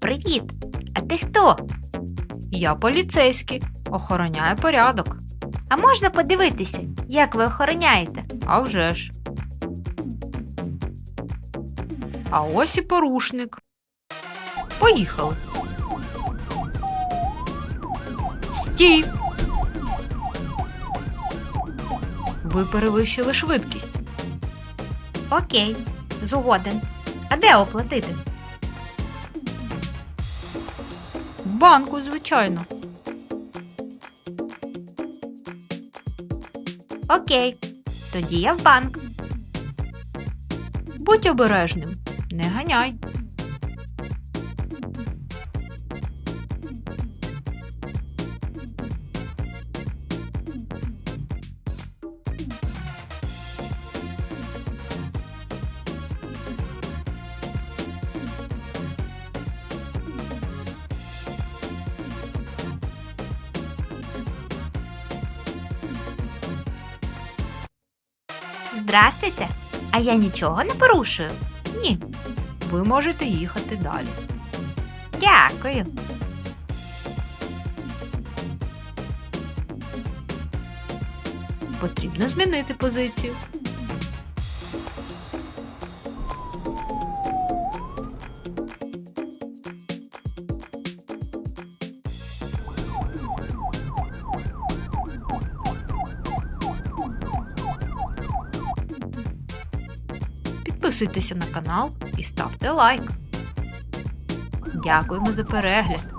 Привіт! А ти хто? Я поліцейський, охороняю порядок. А можна подивитися, як ви охороняєте? А вже ж. А ось і порушник. Поїхали. Стій. Ви перевищили швидкість. Окей, згоден. А де оплатити? В банку, звичайно. Окей, тоді я в банк. Будь обережним, не ганяй. Здрастуйте. А я нічого не порушую. Ні. Ви можете їхати далі. Дякую. Потрібно змінити позицію. Підписуйтеся на канал і ставте лайк. Дякуємо за перегляд!